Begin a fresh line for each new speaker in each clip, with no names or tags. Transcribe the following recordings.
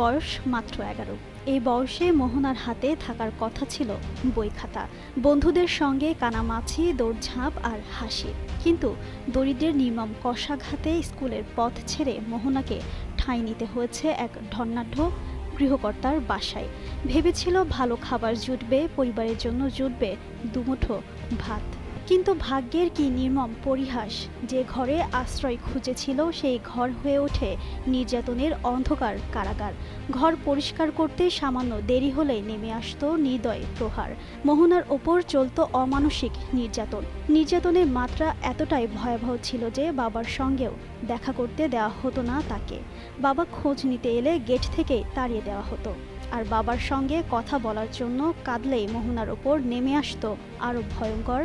বয়স মাত্র এগারো। এই বয়সে মোহনার হাতে থাকার কথা ছিল বই খাতা। বন্ধুদের সঙ্গে কানামাছি, দৌড়ঝাঁপ আর হাসি। কিন্তু দরিদ্রের নির্মম কষাঘাতে স্কুলের পথ ছেড়ে মোহনাকে ঠাঁই নিতে হয়েছে এক ধর্নাঢ্য গৃহকর্তার বাসায়। ভেবেছিল ভালো খাবার জুটবে, পরিবারের জন্য জুটবে দুমুঠো ভাত। কিন্তু ভাগ্যের কি নির্মম পরিহাস? যে ঘরে আশ্রয় খুঁজেছিল, সেই ঘর হয়ে ওঠে নির্যাতনের অন্ধকার কারাগার। ঘর পরিষ্কার করতে সামান্য দেরি হলে নেমে আসতো নির্দয় প্রহার। মোহনার ওপর চলত অমানসিক নির্যাতন। নির্যাতনের মাত্রা এতটাই ভয়াবহ ছিল যে বাবার সঙ্গেও দেখা করতে দেওয়া হতো না তাকে। বাবা খোঁজ নিতে এলে গেট থেকে তাড়িয়ে দেওয়া হতো। আর বাবার সঙ্গে কথা বলার জন্য কাঁদলেই মোহনার ওপর নেমে আসতো আরও ভয়ঙ্কর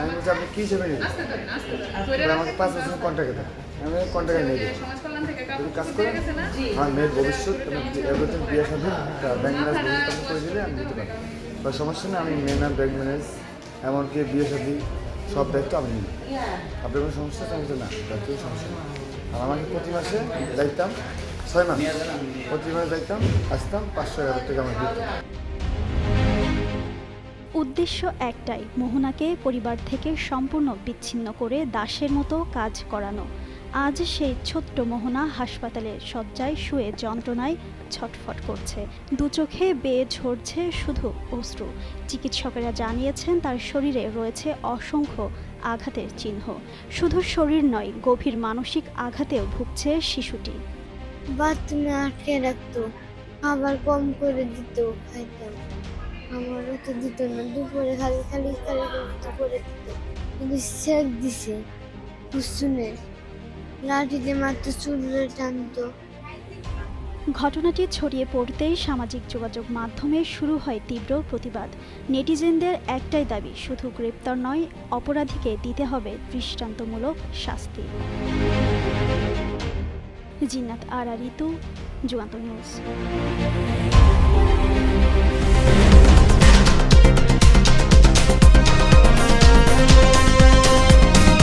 আমি বলছি আপনি কী হিসাবে নেবেন? আমাকে পাঁচ বছর কন্ট্যাক্টে দেন আমি কন্ট্যাক্টে নিয়ে দিচ্ছি। যদি কাজ করে আমার মেয়ের ভবিষ্যৎ এভরিথিং বিয়ে সাথে ব্যাংক ম্যানেজ করে দিলে আমি দিতে পারি বা সমস্যা নেই আমি মেন আর ব্যাংক ম্যানেজ এমনকি বিয়ে সাথে সব দায়িত্ব আমি নিই। আপনার কোনো সমস্যা আছে? আমি না দায়িত্ব সমস্যা নেই। আর আমাকে প্রতি মাসে দায়িত্বাম ছয় মাস প্রতি মাসে দায়িত্বাম আসতাম পাঁচশো এগারো টাকা আমার দিত
উদ্দেশ্য একটাই, মোহনাকে পরিবার থেকে সম্পূর্ণ বিচ্ছিন্ন করে দাসের মতো কাজ করানো। আজ সেই ছোট্ট মোহনা হাসপাতালের শয্যায় শুয়ে যন্ত্রণায় ছটফট করছে। দু চোখে বেয়ে ঝরছে শুধু অশ্রু। চিকিৎসকেরা জানিয়েছেন, তার শরীরে রয়েছে অসংখ্য আঘাতের চিহ্ন। শুধু শরীর নয়, গভীর মানসিক আঘাতেও ভুগছে শিশুটি।
বাথরুমে আটকে রাখতো, খাবার কম করে দিত খাইতাম। আমারও তো দিত না। দুপুরে খালি খালি খালি কিন্তু সেক দিছে। লাঠিতে মাত্র চুলে
ঘটনাটি ছড়িয়ে পড়তেই সামাজিক যোগাযোগ মাধ্যমে শুরু হয় তীব্র প্রতিবাদ। নেটিজেনদের একটাই দাবি, শুধু গ্রেপ্তার নয়, অপরাধীকে দিতে হবে দৃষ্টান্তমূলক শাস্তি। জিন্নাত আরা ঋতু, যুগান্ত নিউজ।